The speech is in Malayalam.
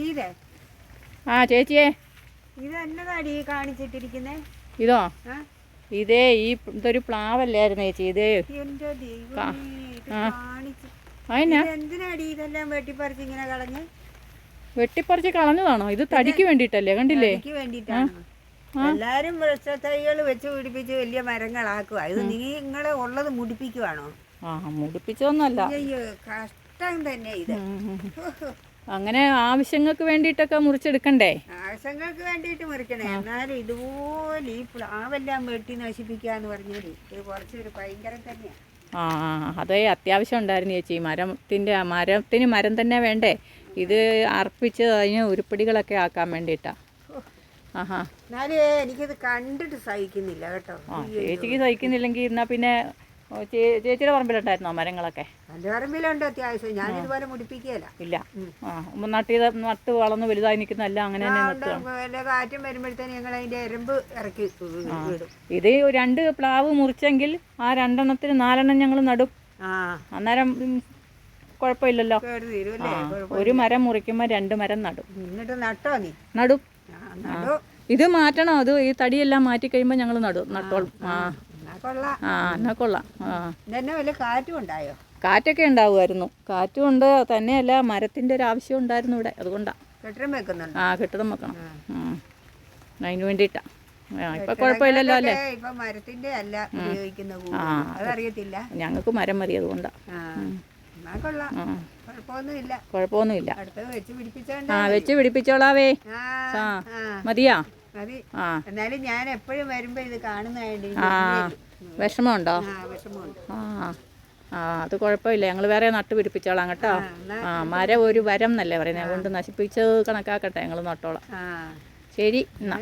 ഈരെ ആ ചേച്ചിയെ. ഇതെന്നതാടി കാണിച്ചിട്ടിരിക്കുന്നേ? ഇതോ? ഇതേ ഈ ഇതൊരു പ്ലാവല്ലായിരുന്നു ചേച്ചി ഇതേ. വെട്ടിപ്പറിച്ച് കളഞ്ഞതാണോ? ഇത് തടിക്ക് വേണ്ടിട്ടല്ലേ കണ്ടില്ലേ? എല്ലാരും വൃക്ഷത്തൈകൾ വെച്ച് പിടിപ്പിച്ച് വലിയ മരങ്ങളാക്കുക. ഇത് നിങ്ങളെ ഉള്ളത് മുടിപ്പിക്കുവാണോ? ആ മുടിപ്പിച്ചൊന്നല്ല കഷ്ടം തന്നെ ഇത്. അങ്ങനെ ആവശ്യങ്ങൾക്ക് വേണ്ടിയിട്ടൊക്കെ മുറിച്ചെടുക്കണ്ടേ? ആവശ്യങ്ങൾക്ക് വേണ്ടിയിട്ട് മുറിക്കണേ. എന്നാലും ഇതുപോലെ ഈ പ്ലാവെല്ലാം വെട്ടി നശിപ്പിക്കാന്ന് പറഞ്ഞു ഇത് കുറച്ചൊരു ഭയങ്കരം തന്നെയാണ് ആ അതേ അത്യാവശ്യം ഉണ്ടായിരുന്നു ചേച്ചി. മരത്തിന്റെ മരത്തിന് മരം തന്നെ വേണ്ടേ? ഇത് അർപ്പിച്ച് അതിന് ഉരുപ്പടികളൊക്കെ ആക്കാൻ വേണ്ടിയിട്ടാ. ആഹാ. എന്നാലും എനിക്കിത് കണ്ടിട്ട് സഹിക്കുന്നില്ല കേട്ടോ. ആ ചേച്ചിക്ക് സഹിക്കുന്നില്ലെങ്കിൽ എന്നാൽ പിന്നെ ഓ, ചേ- ചേച്ചിയുടെ പറമ്പിലുണ്ടായിരുന്നോ മരങ്ങളൊക്കെ? എന്റെ പറമ്പിലുണ്ട് അത്യാവശ്യം. ഞാനിതുപോലെ മുടിപ്പിക്കുകയില്ല. ഇല്ല. ആ നട്ടിയത് നട്ട് വളർന്ന് വലുതായി നിൽക്കുന്ന അങ്ങനെ തന്നെ കാറ്റും വരുമ്പോഴത്തേന് ഞങ്ങൾ അതിന്റെ എരമ്പ് ഇറക്കി ഇത് രണ്ട് പ്ലാവ് മുറിച്ചെങ്കിൽ ആ രണ്ടെണ്ണത്തിന് നാലെണ്ണം ഞങ്ങൾ നടും. അന്നേരം കുഴപ്പമില്ലല്ലോ. ഒരു മരം മുറിക്കുമ്പോൾ രണ്ട് മരം നടും. എന്നിട്ട് നട്ടോ നീ? നടും. ഇത് മാറ്റണം. അത് ഈ തടിയെല്ലാം മാറ്റി കഴിയുമ്പോൾ ഞങ്ങൾ നടും. നട്ടോളും. ആ. ആ എന്നാ കൊള്ളാം. ആ. കാറ്റൊക്കെ ഉണ്ടാവുമായിരുന്നു. കാറ്റും ഉണ്ട് തന്നെയല്ല മരത്തിന്റെ ഒരു ആവശ്യം ഉണ്ടായിരുന്നു ഇവിടെ. അതുകൊണ്ടാണ് കെട്ടിടം വെക്കുന്നുണ്ട്? ആ കെട്ടിടം വെക്കണം. അതിന് വേണ്ടിയിട്ടാണ് ഇപ്പൊ കുഴപ്പമില്ലല്ലോ അല്ലേ? ഇപ്പൊ മരത്തിന്റെ അല്ല ഉപയോഗിക്കുന്ന. അതറിയത്തില്ല. ഞങ്ങൾക്ക് മരം മതി ആ കുഴപ്പമൊന്നുമില്ല. ആ വെച്ച് പിടിപ്പിച്ചോളാവേ. ആ മതിയാ? മതി. ആ. എന്നാലും ഞാൻ എപ്പോഴും വരുമ്പോ ഇത് കാണുന്നതായിട്ട് വിഷമമുണ്ടോ? ആ ആ അത് കുഴപ്പമില്ല. ഞങ്ങൾ വേറെ നട്ട് പിടിപ്പിച്ചോളാം കേട്ടോ. ആ, മരം ഒരു വരം എന്നല്ലേ പറയുന്നത് അതുകൊണ്ട് നശിപ്പിച്ചത് കണക്കാക്കട്ടെ ഞങ്ങൾ നട്ടോളാം. ശരി എന്നാ.